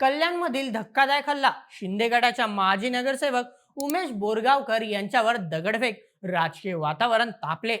कल्याणमधील धक्कादायक हल्ला शिंदे गटाच्या माजी नगरसेवक उमेश बोरगावकर यांच्यावर दगडफेक. राजकीय वातावरण तापले.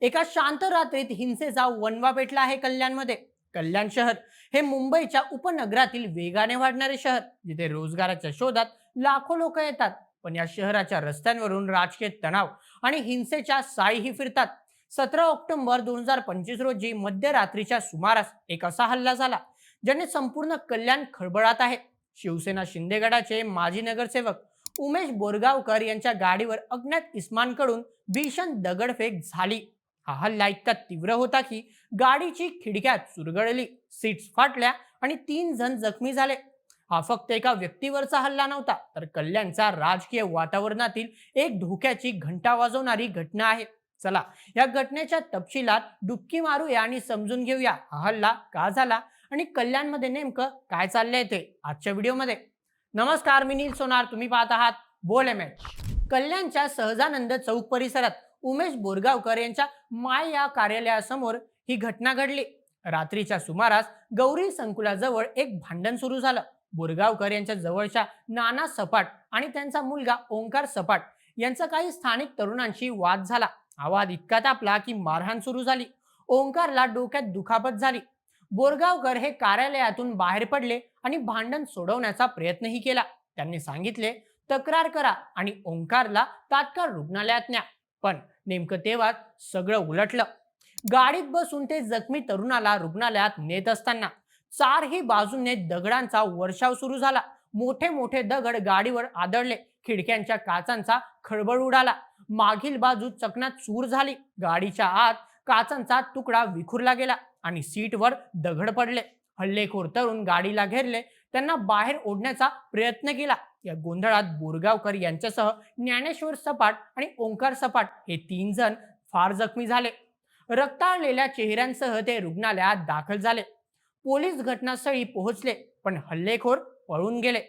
एका शांत रात्रीत हिंसेचा वनवा पेटला आहे कल्याणमध्ये. कल्याण शहर हे मुंबईच्या उपनगरातील वेगाने वाढणारे शहर जिथे रोजगाराच्या शोधात लाखो लोक येतात. पण या शहराच्या रस्त्यांवरून राजकीय तणाव आणि हिंसेच्या साईही फिरतात. सतरा ऑक्टोबर दोन हजार पंचवीस रोजी मध्यरात्रीच्या सुमारास एक असा हल्ला झाला. ज्याने संपूर्ण कल्याण खळबळात आहे. शिवसेना शिंदे गटाचे माजी नगरसेवक उमेश बोरगावकर यांच्या गाडीवर अज्ञात इस्मानकडून भीषण दगडफेक झाली. हा हल्ला इतका तीव्र होता की गाडीची खिडक्यात चुरगळली सीट्स फाटल्या आणि तीन जण जखमी झाले. हा फक्त एका व्यक्तीवरचा हल्ला नव्हता तर कल्याणचा राजकीय वातावरणातील एक धोक्याची घंटा वाजवणारी घटना आहे. चला या घटनेच्या तपशिलात डुबकी मारूया आणि समजून घेऊया हा हल्ला का झाला आणि कल्याणमध्ये नेमकं काय चाललंय ते आजच्या व्हिडिओमध्ये. नमस्कार मी नील सोनार. तुम्ही पाहत आहात बोल एम एच. कल्याणच्या सहजानंद चौक परिसरात उमेश बोरगावकर यांच्या माय या कार्यालयासमोर ही घटना घडली. रात्रीच्या सुमारास गौरी संकुलाजवळ एक भांडण सुरू झालं. बोरगावकर यांच्या जवळच्या नाना सपाट आणि त्यांचा मुलगा ओंकार सपाट यांचा काही स्थानिक तरुणांशी वाद झाला. आवाज इतका तापला की मारहाण सुरू झाली. ओंकारला डोक्यात दुखापत झाली. बोरगावकर हे कार्यालयातून बाहेर पडले आणि भांडण सोडवण्याचा प्रयत्नही केला. त्यांनी सांगितले तक्रार करा आणि ओंकारला तात्काळ रुग्णालयात न्या. पण नेमकं तेव्हा सगळं उलटलं. गाडीत बसून ते जखमी तरुणाला रुग्णालयात नेत असताना चारही बाजूने दगडांचा वर्षाव सुरू झाला. मोठे मोठे दगड गाडीवर आदळले. खिडक्यांच्या काचांचा खळबळ उडाला. मागील बाजू चकनात चूर झाली. गाडीच्या आत काचांचा तुकडा विखुरला गेला. आणि सीटवर दगड पडले. हल्लेखोर तरुण गाडीला घेरले. त्यांना बाहेर ओढण्याचा प्रयत्न केला. या गोंधळात बोरगावकर यांच्यासह ज्ञानेश्वर सपाट आणि ओंकार सपाट हे तीन जण फार जखमी झाले. रक्ताळलेल्या चेहऱ्यांसह ते रुग्णालयात दाखल झाले. पोलीस घटनास्थळी पोहोचले पण हल्लेखोर पळून गेले.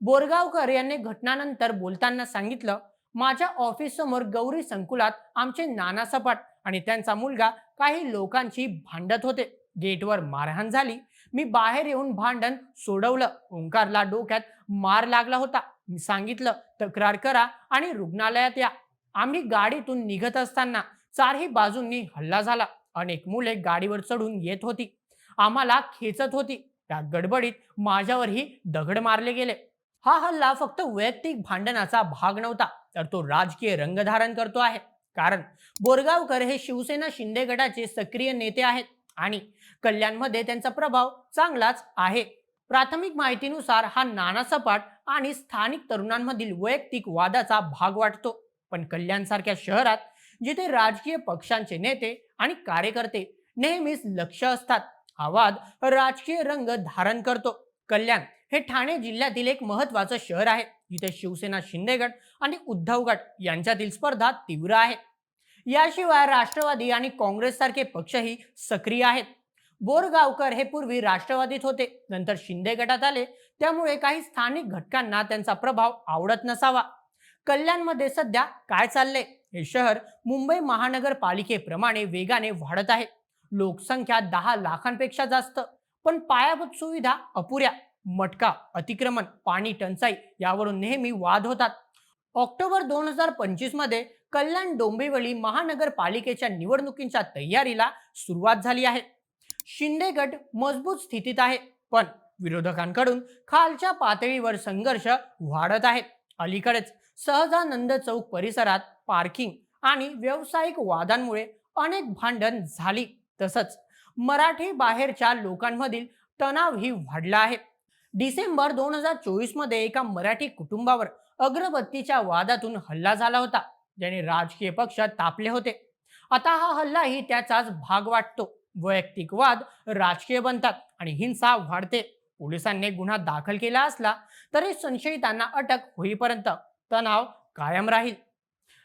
बोरगावकर यांनी घटनानंतर बोलताना सांगितलं माझ्या ऑफिस समोर गौरी संकुलात आमचे नाना सपाट आणि त्यांचा मुलगा काही लोकांची भांडत होते. गेटवर मारहाण झाली. मी बाहेर येऊन भांडण सोडवलं. ओंकारला डोक्यात मार लागला होता. मी सांगितलं तक्रार करा आणि रुग्णालयात या. आम्ही गाडीतून निघत असताना चारही बाजूंनी हल्ला झाला. अनेक मुले गाडीवर चढून येत होती. आम्हाला खेचत होती. त्या गडबडीत माझ्यावरही दगड मारले गेले. हा हल्ला फक्त वैयक्तिक भांडणाचा भाग नव्हता तर तो राजकीय रंग धारण करतो आहे. कारण बोरगावकर हे शिवसेना शिंदे गटाचे सक्रिय नेते आहेत आणि कल्याणमध्ये त्यांचा प्रभाव चांगलाच आहे. प्राथमिक माहितीनुसार हा नाना सपाट आणि स्थानिक तरुणांमधील वैयक्तिक वादाचा भाग वाटतो. पण कल्याणसारख्या शहरात जिथे राजकीय पक्षांचे नेते आणि कार्यकर्ते नेहमीच लक्ष असतात हा वाद राजकीय रंग धारण करतो. कल्याण हे ठाणे जिल्ह्यातील एक महत्वाचं शहर आहे. जिथे शिवसेना शिंदे गट आणि उद्धव गट यांच्यातील स्पर्धा तीव्र आहे. याशिवाय राष्ट्रवादी आणि काँग्रेस सारखे पक्षही सक्रिय आहेत. बोरगावकर हे पूर्वी राष्ट्रवादीत होते नंतर शिंदे गटात आले. त्यामुळे काही स्थानिक घटकांना त्यांचा प्रभाव आवडत नसावा. कल्याणमध्ये सध्या काय चाललंय? हे शहर मुंबई महानगरपालिकेप्रमाणे वेगाने वाढत आहे. लोकसंख्या दहा लाखांपेक्षा जास्त. पण पायाभूत सुविधा अपुऱ्या. मटका अतिक्रमण पाणी टंचाई यावरून नेहमी वाद होतात. ऑक्टोबर दोन हजार पंचवीसमध्ये कल्याण डोंबिवली महानगरपालिकेच्या निवडणुकींच्या तयारीला सुरुवात झाली आहे. शिंदे गट मजबूत स्थितीत आहे पण विरोधकांकडून खालच्या पातळीवर संघर्ष वाढत आहे अलीकडेच सहजानंद चौक परिसरात पार्किंग आणि व्यावसायिक वादांमुळे अनेक भांडण झाली. तसंच मराठी बाहेरच्या लोकांमधील तणावही वाढला आहे. डिसेंबर दोन हजार चोवीसमध्ये एका मराठी कुटुंबावर अग्रबत्तीच्या वादातून हल्ला झाला होता. ज्याने राजकीय पक्ष तापले होते. आता हा हल्लाही त्याचाच भाग वाटतो. वैयक्तिक वाद राजकीय बनतात आणि हिंसा वाढते. पोलिसांनी गुन्हा दाखल केला असला तरी संशयितांना अटक होईपर्यंत तणाव कायम राहील.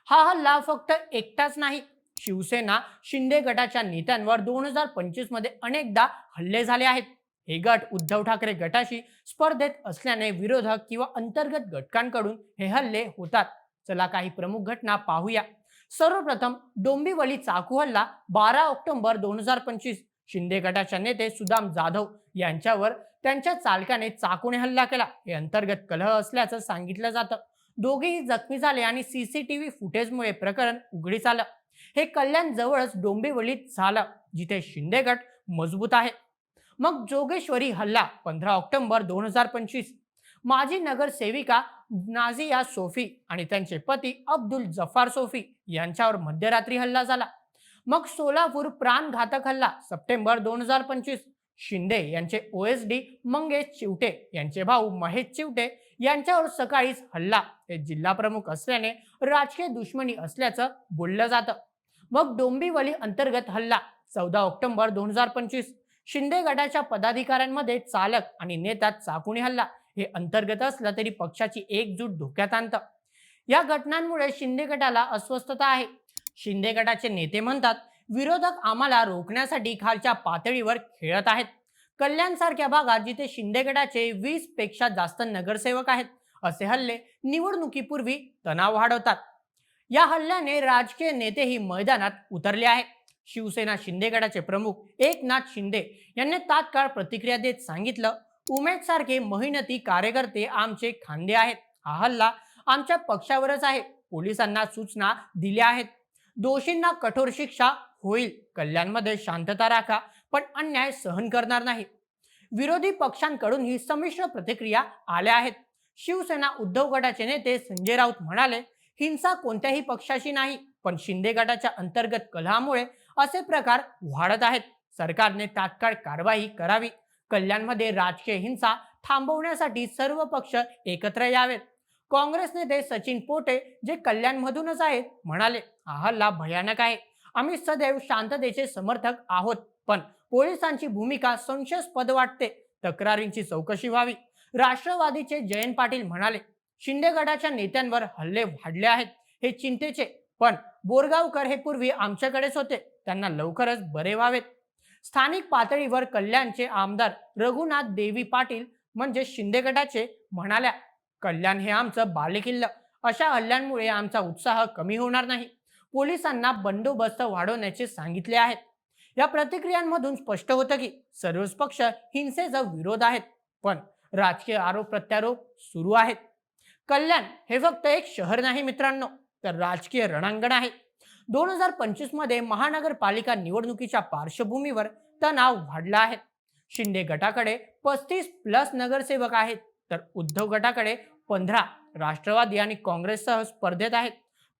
हा हल्ला फक्त एकटाच नाही. शिवसेना शिंदे गटाच्या नेत्यांवर दोन हजार पंचवीसमध्ये अनेकदा हल्ले झाले आहेत. हे गट उद्धव ठाकरे गटाशी स्पर्धेत असल्याने विरोधक किंवा अंतर्गत घटकांकडून हे हल्ले होतात. चला काही प्रमुख घटना पाहूया. सर्वप्रथम डोंबिवली चाकू हल्ला बारा ऑक्टोबर दोन हजार पंचवीस. शिंदे गटाच्या नेते सुदाम जाधव यांच्यावर त्यांच्या चालकाने चाकूने हल्ला केला. हे अंतर्गत कलह असल्याचं सांगितलं जातं. दोघेही जखमी झाले आणि सीसीटीव्ही फुटेजमुळे प्रकरण उघडीस आलं. हे कल्याण जवळच डोंबिवलीत झालं जिथे शिंदे गट मजबूत आहे. मग जोगेश्वरी हल्ला पंधरा ऑक्टोबर दोन हजार पंचवीस. माजी नगरसेविका नाझिया सोफी आणि त्यांचे पती अब्दुल जफार सोफी यांच्यावर मध्यरात्री हल्ला झाला. मग सोलापूर प्राणघातक हल्ला सप्टेंबर दोन हजार पंचवीस. शिंदे यांचे ओएसडी मंगेश चिवटे यांचे भाऊ महेश चिवटे यांच्यावर सकाळीच हल्ला. हे जिल्हा प्रमुख असल्याने राजकीय दुश्मनी असल्याचं बोललं जातं. मग डोंबिवली अंतर्गत हल्ला चौदा ऑक्टोबर दोन हजार पंचवीस. शिंदे गटाच्या पदाधिकाऱ्यांमध्ये चालक आणि नेत्यात चाकुणी हल्ला. हे अंतर्गत असलं तरी पक्षाची एकजूट धोक्यात आणतं. या घटनांमुळे शिंदे गटाला अस्वस्थता आहे. शिंदे गटाचे नेते म्हणतात विरोधक आम्हाला रोखण्यासाठी खालच्या पातळीवर खेळत आहेत. कल्याण सारख्या भागात जिथे शिंदे गटाचे वीसपेक्षा जास्त नगरसेवक आहेत असे हल्ले निवडणुकीपूर्वी तणाव वाढवतात. या हल्ल्याने राजकीय नेतेही मैदानात उतरले आहे शिवसेना शिंदे गटाचे प्रमुख एकनाथ शिंदे यांनी तात्काळ प्रतिक्रिया देत सांगितलं उमेद सारखे मेहनती कार्यकर्ते आमचे खांदे आहेत. हा हल्ला आमच्या पक्षावरच आहे. पोलिसांना सूचना दिल्या आहेत. दोषींना कठोर शिक्षा होईल. कल्याणमध्ये शांतता राखा पण अन्याय सहन करणार नाही. विरोधी पक्षांकडून ही संमिश्र प्रतिक्रिया आल्या आहेत. शिवसेना उद्धव गटाचे नेते संजय राऊत म्हणाले हिंसा कोणत्याही पक्षाशी नाही पण शिंदे गटाच्या अंतर्गत कलहामुळे असे प्रकार वाढत आहेत. सरकारने तात्काळ कारवाई करावी. कल्याणमध्ये राजकीय हिंसा थांबवण्यासाठी सर्व पक्ष एकत्र यावेत. काँग्रेस नेते सचिन पोटे जे कल्याणमधूनच आहेत म्हणाले हा हल्ला भयानक आहे. आम्ही सदैव शांततेचे समर्थक आहोत पण पोलिसांची भूमिका संशयास्पद वाटते. तक्रारींची चौकशी व्हावी. राष्ट्रवादीचे जयंत पाटील म्हणाले शिंदे गटाच्या नेत्यांवर हल्ले वाढले आहेत हे चिंतेचे. पण बोरगावकर हे पूर्वी आमच्याकडेच होते. त्यांना लवकरच बरे व्हावेत. स्थानिक पातळीवर कल्याणचे आमदार रघुनाथ देवी पाटील म्हणजे शिंदे गटाचे म्हणाल्या कल्याण हे आमचं बालेकिल्ल. अशा हल्ल्यांमुळे आमचा उत्साह कमी होणार नाही. पोलिसांना बंदोबस्त वाढवण्याचे सांगितले आहेत. या प्रतिक्रियांमधून स्पष्ट होतं की सर्वच पक्ष हिंसेचा विरोध आहेत पण राजकीय आरोप प्रत्यारोप सुरू आहेत. कल्याण हे फक्त एक शहर नाही मित्रांनो तर राजकीय रणांगण आहे. दोन हजार पंचवीसमध्ये महानगरपालिका निवडणुकीच्या पार्श्वभूमीवर तणाव वाढला आहे. शिंदे गटाकडे पस्तीस प्लस नगरसेवक आहेत तर उद्धव गटाकडे पंधरा राष्ट्रवादी आणि काँग्रेससह स्पर्धेत आहेत.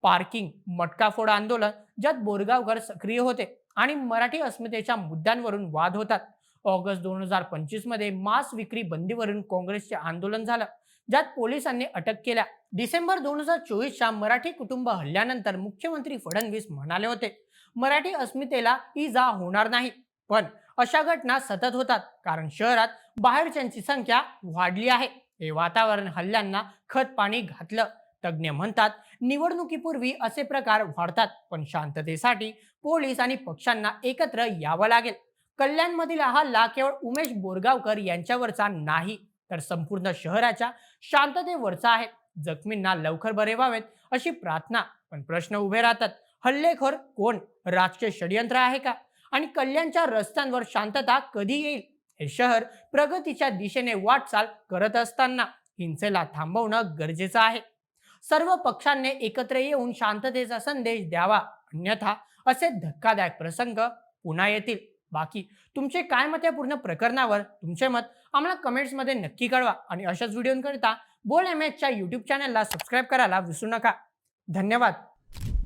पार्किंग मटकाफोड आंदोलन ज्यात बोरगावकर सक्रिय होते आणि मराठी अस्मितेच्या मुद्द्यांवरून वाद होतात. ऑगस्ट दोन हजार पंचवीसमध्ये मांस विक्री बंदीवरून काँग्रेसचे आंदोलन झालं. ज्यात पोलिसांनी अटक केल्या. डिसेंबर दोन हजार चोवीसच्या मराठी कुटुंब हल्ल्यानंतर मुख्यमंत्री फडणवीस म्हणाले होते मराठी अस्मितेला इजा होणार नाही. पण अशा घटना सतत होतात कारण शहरात बाहेरच्यांची संख्या वाढली आहे. हे वातावरण हल्ल्यांना खत पाणी घातलं. तज्ज्ञ म्हणतात निवडणुकीपूर्वी असे प्रकार वाढतात पण शांततेसाठी पोलीस आणि पक्षांना एकत्र यावं लागेल. कल्याणमधील हा हल्ला केवळ उमेश बोरगावकर यांच्यावरचा नाही तर संपूर्ण शहराच्या शांततेवरचा आहे. जखमींना लवकर बरे व्हावेत अशी प्रार्थना पण प्रश्न उभे राहतात. हल्लेखोर कोण? राजकीय षडयंत्र आहे का? आणि कल्याणच्या रस्त्यांवर शांतता कधी येईल? हे शहर प्रगतीच्या दिशेने वाटचाल करत असताना हिंसेला थांबवणं गरजेचं आहे. सर्व पक्षांनी एकत्र येऊन शांततेचा संदेश द्यावा. अन्यथा असे धक्कादायक प्रसंग पुन्हा येतील. बाकी तुमचे काय मत या पूर्ण प्रकरणावर? तुमचे मत आम्हाला कमेंट्समध्ये नक्की कळवा आणि अशाच व्हिडिओंकरिता बोल एम एचच्या यूट्यूब चॅनलला सबस्क्राईब करायला विसरू नका. धन्यवाद.